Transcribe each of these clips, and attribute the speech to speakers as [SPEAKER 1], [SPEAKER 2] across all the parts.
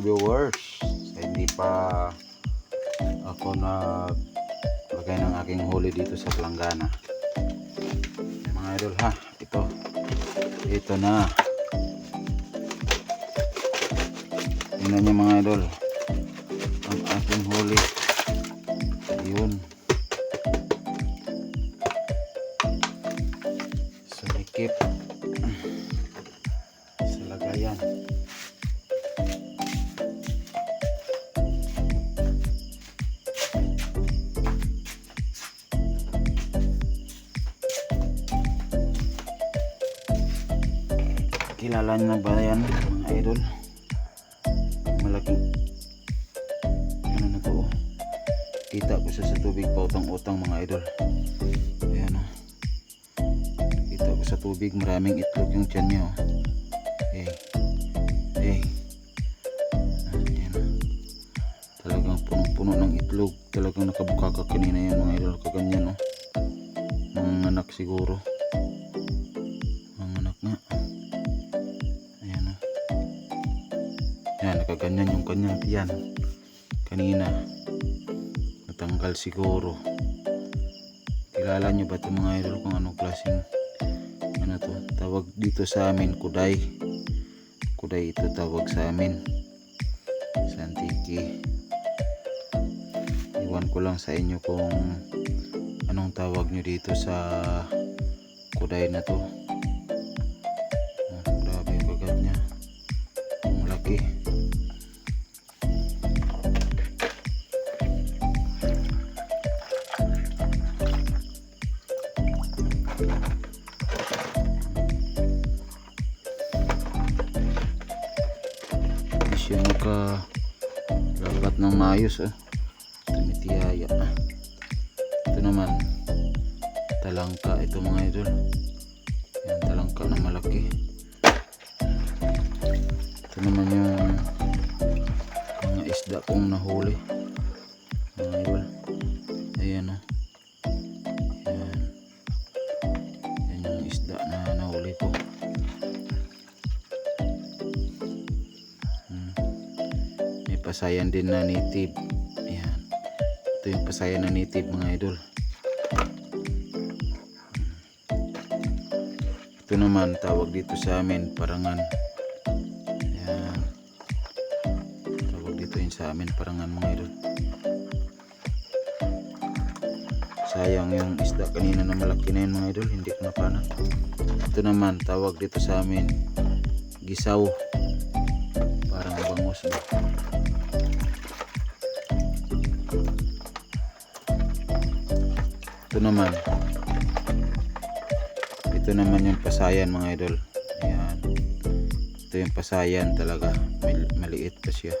[SPEAKER 1] viewers. Sa hindi pa ako na lagay ng aking huli dito sa Planggana. Mga idol ha, ito. Ito na. Tingnan niyo mga idol. Ang aking huli. Yun. Kilala niyo na ba yan, idol? Malaking ano na to? oh. Kita ko sa tubig pa utang-utang mga idol. Ayan o. Kita ko sa tubig, maraming itlog yung tiyan niya. Oh. Eh. Eh. Ayan o. Talagang punong-puno ng itlog. Talagang nakabukaka kanina yan mga idol. Kaganyan o. Mga anak siguro. Yan, nakaganyan yung kanyang tiyan. Kanina. Natanggal siguro. Kilala nyo ba ito mga idol kung anong klaseng ano to? Tawag dito sa amin, kuday. Kuday ito tawag sa amin. Sa Antique. Iwan ko lang sa inyo kung anong tawag nyo dito sa kuday na to. Oh, grabe yung kagat niya. Ang laki. Siya naka lapat ng maayos ah. Tumitiyaya. Ito naman talangka ito mga idol. Yan talangka na malaki. Ito naman yung mga isda kong nahuli. Mga idol. Ayan o. pasayan din na native. Ayan. Ito yung pasayan na native mga idol. Ito naman tawag dito sa amin parangan. Ayan. Tawag dito yun sa amin parangan mga idol. Sayang yung isda kanina na malaki na yun mga idol, hindi ko napana. Ito naman tawag dito sa amin gisaw. Parang bangus ba. Ito naman. Ito naman yung pasayan mga idol. Ayan. Ito yung pasayan talaga. Mal- maliit pa siya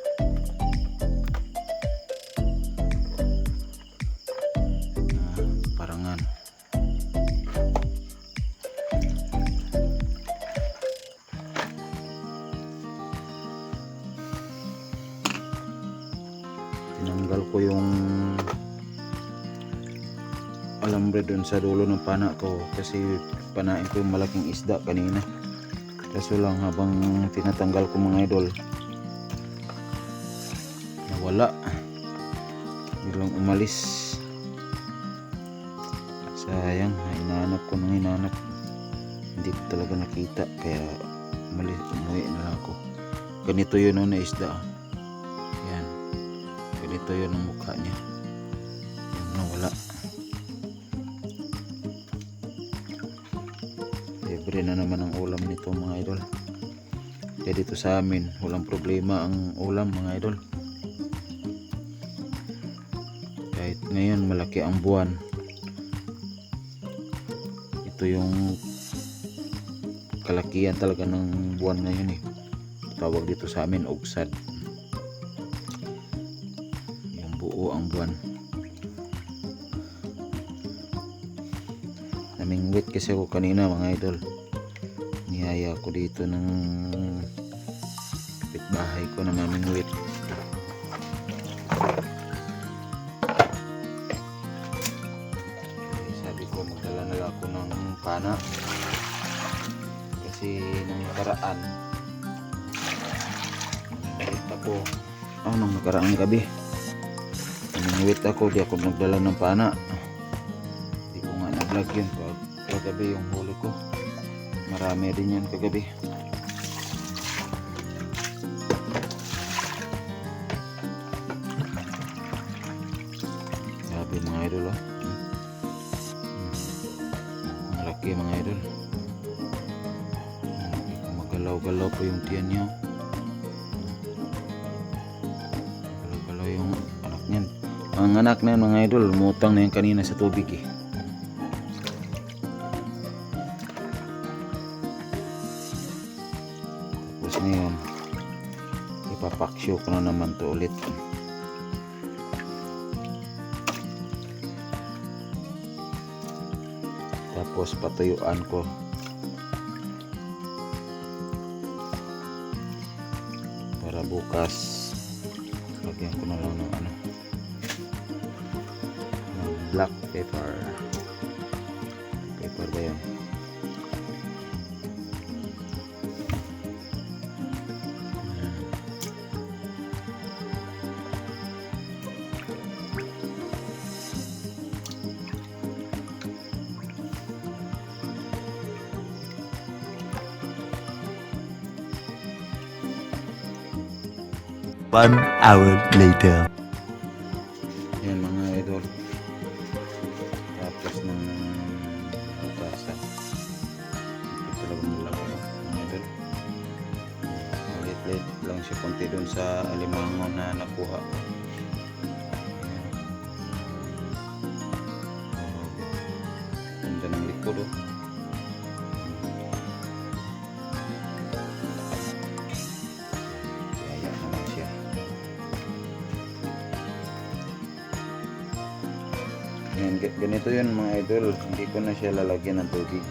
[SPEAKER 1] dun sa dulo ng pana ko kasi panain ko yung malaking isda kanina. Kaso lang habang tinatanggal ko mga idol nawala. Biglang umalis. Sayang hinahanap ko nang hinahanap. Hindi ko talaga nakita kaya umalis umuwi na lang ako. Ganito yun oh, na isda. Yan. Ganito yun ang mukha niya libre na naman ang ulam nito mga idol. Kaya dito sa amin walang problema ang ulam mga idol. Kahit ngayon malaki ang buwan. Ito yung kalakihan talaga ng buwan ngayon eh. Tawag dito sa amin ugsad. Yung buo ang buwan namingwit kasi ako kanina mga idol. Niyaya ko dito ng kapitbahay ko na mamingwit Eh, sabi ko magdala na ako ng pana. Kasi nung maliit pa ako. Anong nakaraang gabi Nangiwit ako, di ako nagdala ng pana. Di ko nga na-vlog yun. pag kagabi yung huli ko. Marami rin yan kagabi. Grabe mga idol oh. Hmm. Hmm. Malaki mga idol. Malaki kung magalaw-galaw pa yung tiyan niya. Magalaw-galaw yung anak niyan. Ang anak na yan, mga idol, umutang na yan kanina sa tubig eh. Ipapaksyo ko na naman to ulit. Tapos patuyuan ko. Para bukas, lagyan ko na lang ng ano, ng black. Pepper
[SPEAKER 2] One hour later.
[SPEAKER 1] Yan mga idol. Tapos ng basa. Ito talagang malaki mga idol. Malit-lit lang siya konti dun sa alimango na nakuha. Ganito yun mga idol. Hindi ko na siya lalagyan ng tubig.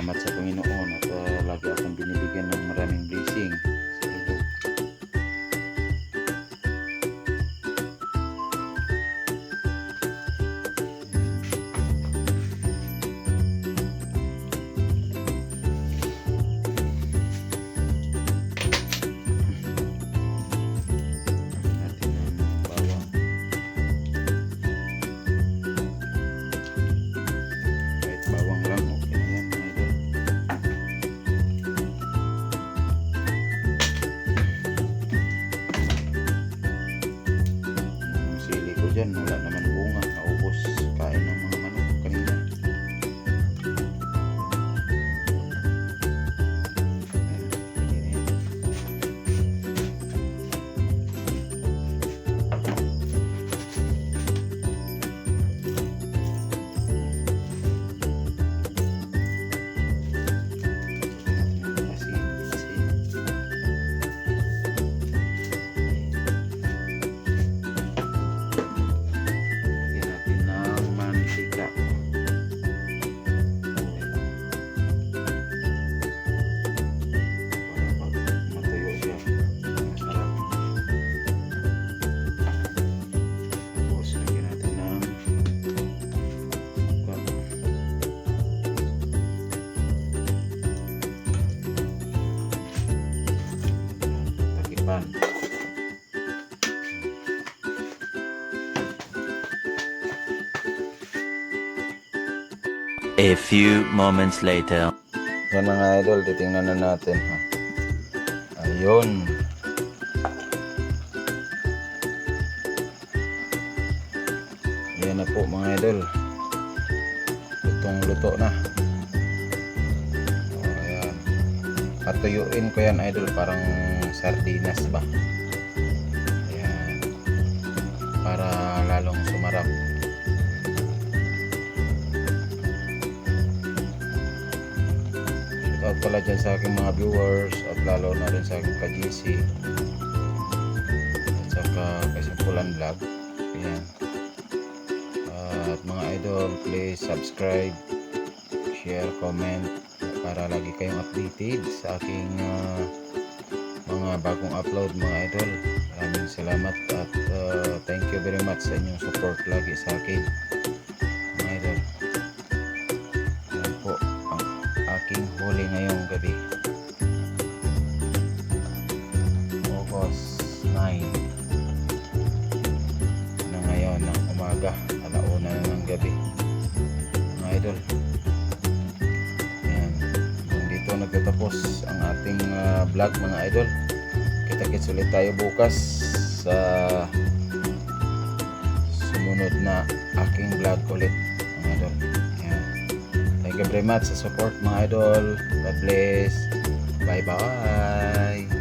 [SPEAKER 1] Salamat sa Panginoon at uh, lagi akong binibigyan ng maraming blessing
[SPEAKER 2] A few moments later.
[SPEAKER 1] Yan mga idol, titingnan na natin ha. Ayun. Yan na po mga idol. Lutong luto na. O, ayan. Patuyuin ko yan idol, parang sardinas ba. Ayan. Para lalong sumarap. Out pala dyan sa aking mga viewers at lalo na rin sa aking ka-GC at saka Kasimpulan Vlog. Ayan. At mga idol, please subscribe, share, comment para lagi kayong updated sa aking ah, mga bagong upload mga idol. Maraming salamat at ah, thank you very much sa inyong support lagi sa akin vlog mga idol. Kita kits ulit tayo bukas sa sumunod na aking vlog ulit mga idol. Yan thank you very much sa support mga idol. God bless. Bye bye